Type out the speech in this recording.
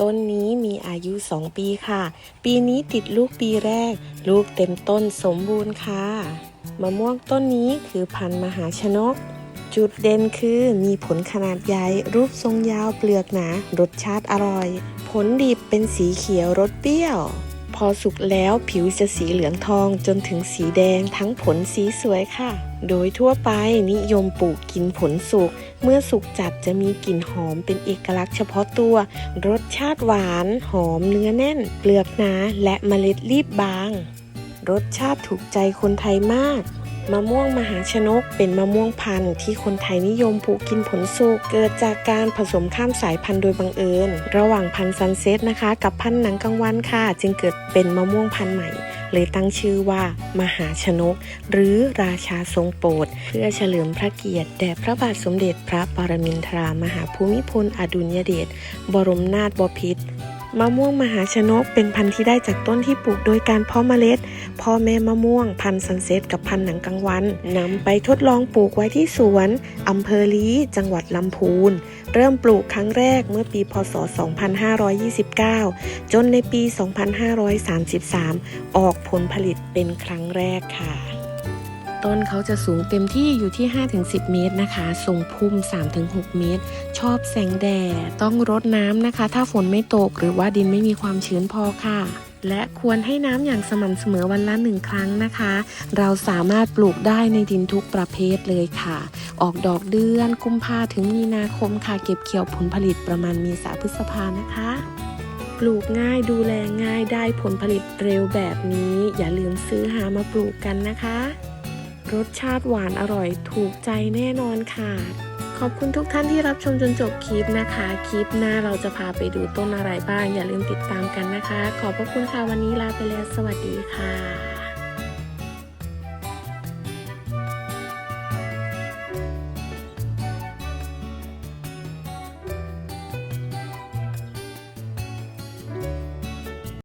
ต้นนี้มีอายุ 2 ปีค่ะ ปีนี้ติดลูกปีแรก ลูกเต็มต้นสมบูรณ์ค่ะ มะม่วงต้นนี้คือพันธุ์มหาชนก จุดเด่นคือมีผลขนาดใหญ่ รูปทรงยาวเปลือกหนา รสชาติอร่อย ผลดิบเป็นสีเขียวรสเปรี้ยว อสุกแล้วผิวจะสีเหลืองทองจนถึงสีแดงทั้งผลสีสวยค่ะ โดยทั่วไปนิยมปลูกกินผลสุก เมื่อสุกจัดจะมีกลิ่นหอมเป็นเอกลักษณ์เฉพาะตัว รสชาติหวาน หอมเนื้อแน่น เปลือกหนาและเมล็ดรีบบาง รสชาติถูกใจคนไทยมาก มะม่วงมหาชนกเป็นมะม่วงพันธุ์ที่คนไทยนิยมปลูกกินผลสุกเกิดจากการผสมข้ามสายพันธุ์โดยบังเอิญ ระหว่างพันธุ์ซันเซ็ตนะคะ กับพันธุ์หนังกลางวันค่ะ จึงเกิดเป็นมะม่วงพันธุ์ใหม่เลยตั้งชื่อว่า มหาชนก หรือราชาทรงโปรด เพื่อเฉลิมพระเกียรติแด่พระบาทสมเด็จพระปรมินทรามหาภูมิพลอดุลยเดชบรมนาถบพิตร มะม่วงมหาชนกเป็นพันธุ์ที่ได้จากต้นที่ปลูกโดยการเพาะเมล็ด พ่อแม่มะม่วงพันธุ์ซันเซ็ตกับพันธุ์หนังกลางวันนำไปทดลองปลูกไว้ที่สวนอำเภอลีจังหวัดลำพูน เริ่มปลูกครั้งแรกเมื่อปีพศ 2529 จนในปี 2533 ออกผลผลิตเป็นครั้งแรกค่ะ ต้นเขาจะสูงเต็มที่อยู่ที่ 5-10 เมตรนะคะทรงพุ่ม 3-6 เมตร ชอบแสงแดด ต้องรดน้ำนะคะ ถ้าฝนไม่ตกหรือว่าดินไม่มีความชื้นพอค่ะ และควรให้น้ำอย่างสม่ำเสมอวันละหนึ่งครั้งนะคะ เราสามารถปลูกได้ในดินทุกประเภทเลยค่ะ ออกดอกเดือนกุมภาถึงมีนาคมค่ะ เก็บเกี่ยวผลผลิตประมาณเมีษาพฤษภานะคะปลูกง่ายดูแลง่ายได้ผลผลิตเร็วแบบนี้ อย่าลืมซื้อหามาปลูกกันนะคะ รสชาติหวานอร่อยถูกใจแน่นอนค่ะ ขอบคุณทุกท่านที่รับชมจนจบคลิปนะคะ คลิปหน้าเราจะพาไปดูต้นอะไรบ้าง อย่าลืมติดตามกันนะคะ ขอบพระคุณค่ะวันนี้ลาไปแล้วสวัสดีค่ะ